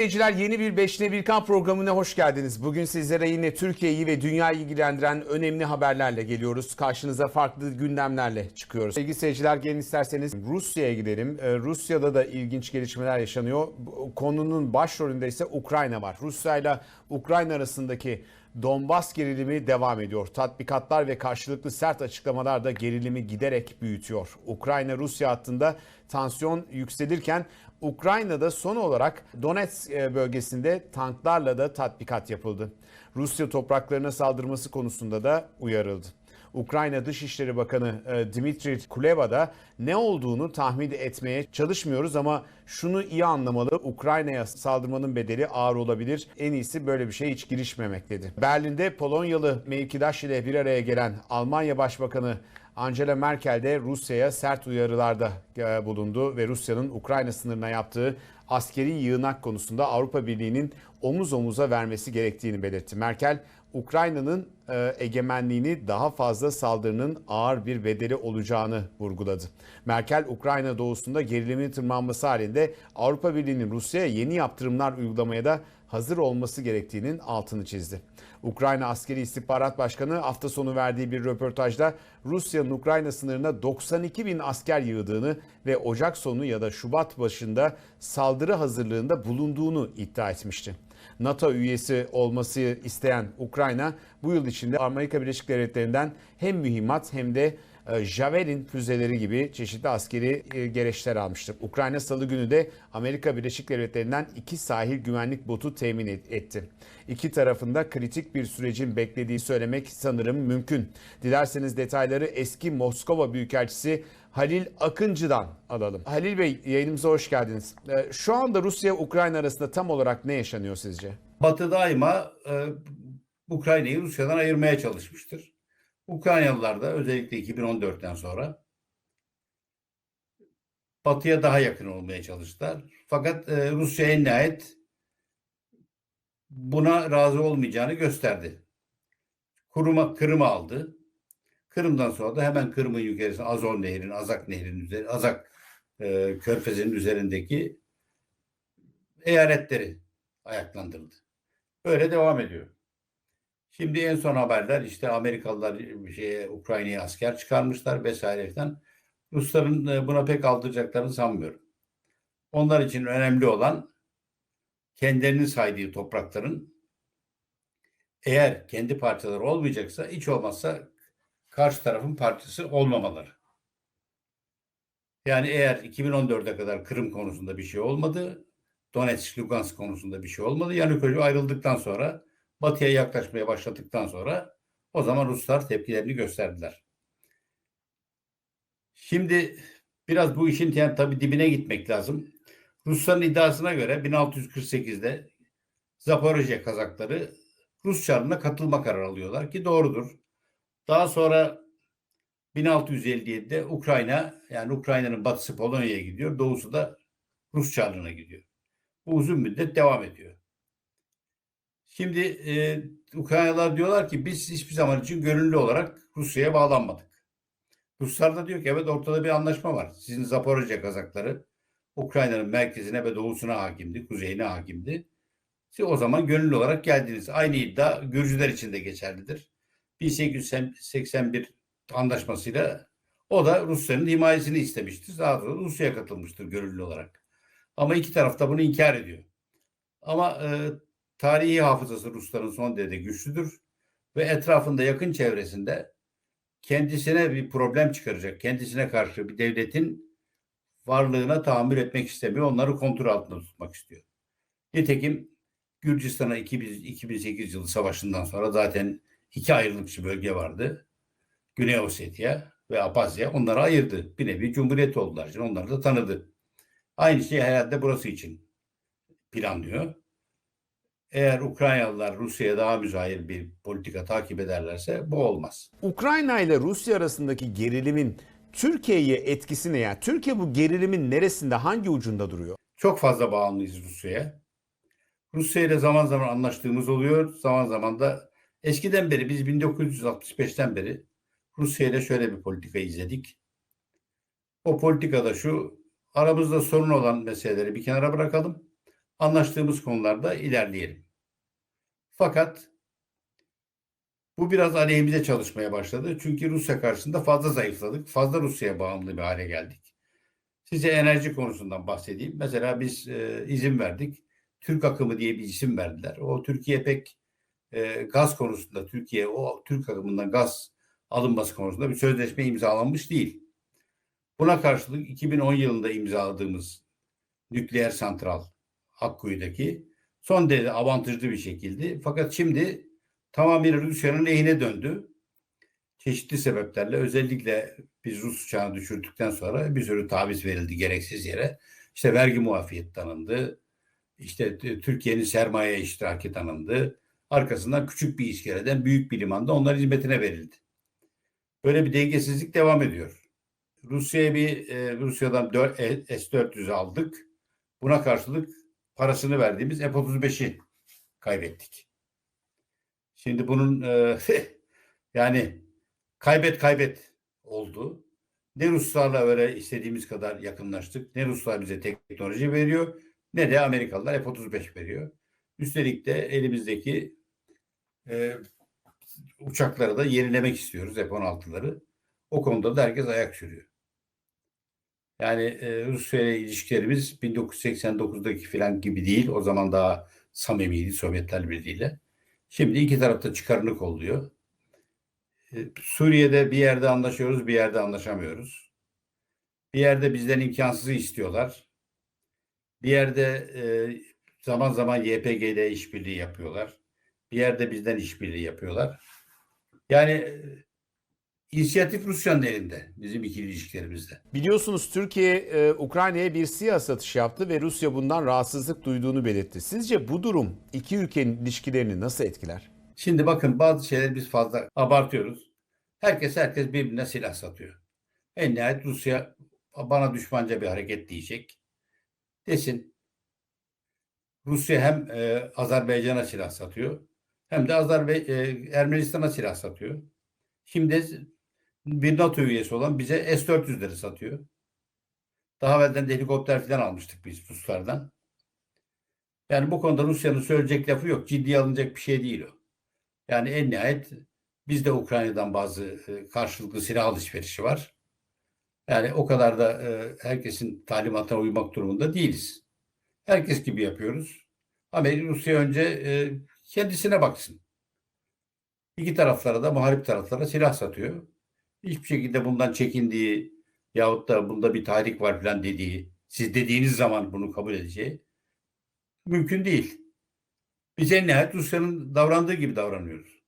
Seyirciler yeni bir Beşne Birkan programına hoş geldiniz. Bugün sizlere yine Türkiye'yi ve dünyayı ilgilendiren önemli haberlerle geliyoruz. Karşınıza farklı gündemlerle çıkıyoruz. Sevgili seyirciler gelin isterseniz Rusya'ya gidelim. Ee, Rusya'da da ilginç gelişmeler yaşanıyor. Konunun başrolünde ise Ukrayna var. Rusya ile Ukrayna arasındaki Donbas gerilimi devam ediyor. Tatbikatlar ve karşılıklı sert açıklamalar da gerilimi giderek büyütüyor. Ukrayna-Rusya hattında tansiyon yükselirken Ukrayna'da son olarak Donetsk e, bölgesinde tanklarla da tatbikat yapıldı. Rusya topraklarına saldırması konusunda da uyarıldı. Ukrayna Dışişleri Bakanı e, Dmitry Kuleba da ne olduğunu tahmin etmeye çalışmıyoruz ama şunu iyi anlamalı. Ukrayna'ya saldırmanın bedeli ağır olabilir. En iyisi böyle bir şey hiç girişmemek dedi. Berlin'de Polonyalı mevkidaş ile bir araya gelen Almanya Başbakanı Angela Merkel de Rusya'ya sert uyarılarda e, bulundu ve Rusya'nın Ukrayna sınırına yaptığı askeri yığınak konusunda Avrupa Birliği'nin omuz omuza vermesi gerektiğini belirtti. Merkel, Ukrayna'nın e, egemenliğini daha fazla saldırının ağır bir bedeli olacağını vurguladı. Merkel, Ukrayna doğusunda gerilimin tırmanması halinde Avrupa Birliği'nin Rusya'ya yeni yaptırımlar uygulamaya da hazır olması gerektiğinin altını çizdi. Ukrayna Askeri İstihbarat Başkanı hafta sonu verdiği bir röportajda Rusya'nın Ukrayna sınırına 92 bin asker yığdığını ve Ocak sonu ya da Şubat başında saldırı hazırlığında bulunduğunu iddia etmişti. NATO üyesi olması isteyen Ukrayna bu yıl içinde Amerika Birleşik Devletleri'nden hem mühimmat hem de e, Javelin füzeleri gibi çeşitli askeri e, gereçler almıştır. Ukrayna salı günü de Amerika Birleşik Devletleri'nden iki sahil güvenlik botu temin et- etti. İki tarafında kritik bir sürecin beklediği söylemek sanırım mümkün. Dilerseniz detayları eski Moskova Büyükelçisi Halil Akıncı'dan alalım. Halil Bey yayınımıza hoş geldiniz. E, Şu anda Rusya-Ukrayna arasında tam olarak ne yaşanıyor sizce? Batı daima e, Ukrayna'yı Rusya'dan ayırmaya çalışmıştır. Ukraynalılar da özellikle 2014'ten sonra Batı'ya daha yakın olmaya çalıştılar. Fakat e, Rusya en nihayet buna razı olmayacağını gösterdi. Kuruma, Kırım'ı aldı. Kırım'dan sonra da hemen Kırım'ın yukarısına Azov Nehri'nin, Azak Nehri'nin üzeri, Azak e, Körfezi'nin üzerindeki eyaletleri ayaklandırdı. Böyle devam ediyor. Şimdi en son haberler işte Amerikalılar şeye, Ukrayna'ya asker çıkarmışlar vesaire falan. Rusların e, buna pek aldıracaklarını sanmıyorum. Onlar için önemli olan kendilerinin saydığı toprakların eğer kendi parçaları olmayacaksa hiç olmazsa karşı tarafın parçası olmamaları. Yani eğer 2014'e kadar Kırım konusunda bir şey olmadı, Donetsk, Lugansk konusunda bir şey olmadı. Yanukovych ayrıldıktan sonra, Batı'ya yaklaşmaya başladıktan sonra o zaman Ruslar tepkilerini gösterdiler. Şimdi biraz bu işin yani tabii dibine gitmek lazım. Rusların iddiasına göre 1648'de Zaporojye Kazakları Rus çarına katılma kararı alıyorlar ki doğrudur. Daha sonra 1657'de Ukrayna yani Ukrayna'nın batısı Polonya'ya gidiyor. Doğusu da Rus çarlığına gidiyor. Bu uzun müddet devam ediyor. Şimdi e, Ukraynalılar diyorlar ki biz hiçbir zaman için gönüllü olarak Rusya'ya bağlanmadık. Ruslar da diyor ki evet ortada bir anlaşma var. Sizin Zaporojye Kazakları Ukrayna'nın merkezine ve doğusuna hakimdi, kuzeyine hakimdi. Siz o zaman gönüllü olarak geldiniz. Aynı iddia Gürcüler için de geçerlidir. 1881 anlaşmasıyla o da Rusya'nın himayesini istemiştir. Daha sonra Rusya'ya katılmıştır gönüllü olarak. Ama iki taraf da bunu inkar ediyor. Ama e, tarihi hafızası Rusların son derece güçlüdür ve etrafında yakın çevresinde kendisine bir problem çıkaracak, kendisine karşı bir devletin varlığına tahammül etmek istemiyor. Onları kontrol altında tutmak istiyor. Nitekim Gürcistan'a 2008 yılı savaşından sonra zaten iki ayrılıkçı bölge vardı. Güney Ossetya ve Abhazya onları ayırdı. Bir nevi cumhuriyet oldular. için onları da tanıdı. Aynı şey herhalde burası için planlıyor. Eğer Ukraynalılar Rusya'ya daha müzahir bir politika takip ederlerse bu olmaz. Ukrayna ile Rusya arasındaki gerilimin Türkiye'ye etkisi ne ya? Türkiye bu gerilimin neresinde, hangi ucunda duruyor? Çok fazla bağımlıyız Rusya'ya. Rusya ile zaman zaman anlaştığımız oluyor. Zaman zaman da eskiden beri biz 1965'ten beri Rusya ile şöyle bir politika izledik. O politikada şu aramızda sorun olan meseleleri bir kenara bırakalım. anlaştığımız konularda ilerleyelim. Fakat bu biraz aleyhimize çalışmaya başladı. Çünkü Rusya karşısında fazla zayıfladık. Fazla Rusya'ya bağımlı bir hale geldik. Size enerji konusundan bahsedeyim. Mesela biz e, izin verdik. Türk akımı diye bir isim verdiler. O Türkiye pek e, gaz konusunda Türkiye o Türk akımından gaz alınması konusunda bir sözleşme imzalanmış değil. Buna karşılık 2010 yılında imzaladığımız nükleer santral Akkuyu'daki son derece avantajlı bir şekilde. Fakat şimdi tamamıyla Rusya'nın lehine döndü. Çeşitli sebeplerle özellikle biz Rus uçağını düşürdükten sonra bir sürü taviz verildi gereksiz yere. İşte vergi muafiyeti tanındı. İşte Türkiye'nin sermaye iştiraki tanındı. Arkasından küçük bir iskeleden büyük bir limanda onların hizmetine verildi. Böyle bir dengesizlik devam ediyor. Rusya'ya bir e, Rusya'dan 4, e, S-400'ü aldık. Buna karşılık parasını verdiğimiz F-35'i kaybettik. Şimdi bunun e, yani kaybet kaybet oldu. Ne Ruslarla öyle istediğimiz kadar yakınlaştık. Ne Ruslar bize teknoloji veriyor ne de Amerikalılar F-35 veriyor. Üstelik de elimizdeki e, uçakları da yenilemek istiyoruz F-16'ları. O konuda da herkes ayak sürüyor. Yani e, Rusya ile ilişkilerimiz 1989'daki falan gibi değil. O zaman daha samimiydi Sovyetler Birliği ile. Şimdi iki tarafta çıkarını kolluyor. E, Suriye'de bir yerde anlaşıyoruz, bir yerde anlaşamıyoruz. Bir yerde bizden imkansızı istiyorlar. Bir yerde e, zaman zaman YPG ile işbirliği yapıyorlar. Bir yerde bizden işbirliği yapıyorlar. Yani e, inisiyatif Rusya'nın elinde bizim ikili ilişkilerimizde. Biliyorsunuz Türkiye e, Ukrayna'ya bir SİHA satışı yaptı ve Rusya bundan rahatsızlık duyduğunu belirtti. Sizce bu durum iki ülkenin ilişkilerini nasıl etkiler? Şimdi bakın bazı şeyleri biz fazla abartıyoruz. Herkes herkes birbirine silah satıyor. En nihayet Rusya bana düşmanca bir hareket diyecek. Desin. Rusya hem e, Azerbaycan'a silah satıyor hem de Azerbe e, Ermenistan'a silah satıyor. Şimdi bir NATO üyesi olan bize S-400'leri satıyor. Daha evvelden de helikopter falan almıştık biz Ruslardan. Yani bu konuda Rusya'nın söyleyecek lafı yok. Ciddiye alınacak bir şey değil o. Yani en nihayet biz de Ukrayna'dan bazı e, karşılıklı silah alışverişi var. Yani o kadar da e, herkesin talimatına uymak durumunda değiliz. Herkes gibi yapıyoruz. Ama Rusya önce e, kendisine baksın. İki taraflara da muharip taraflara silah satıyor. Hiçbir şekilde bundan çekindiği yahut da bunda bir tahrik var falan dediği, siz dediğiniz zaman bunu kabul edeceği mümkün değil. Biz en nihayet Rusya'nın davrandığı gibi davranıyoruz.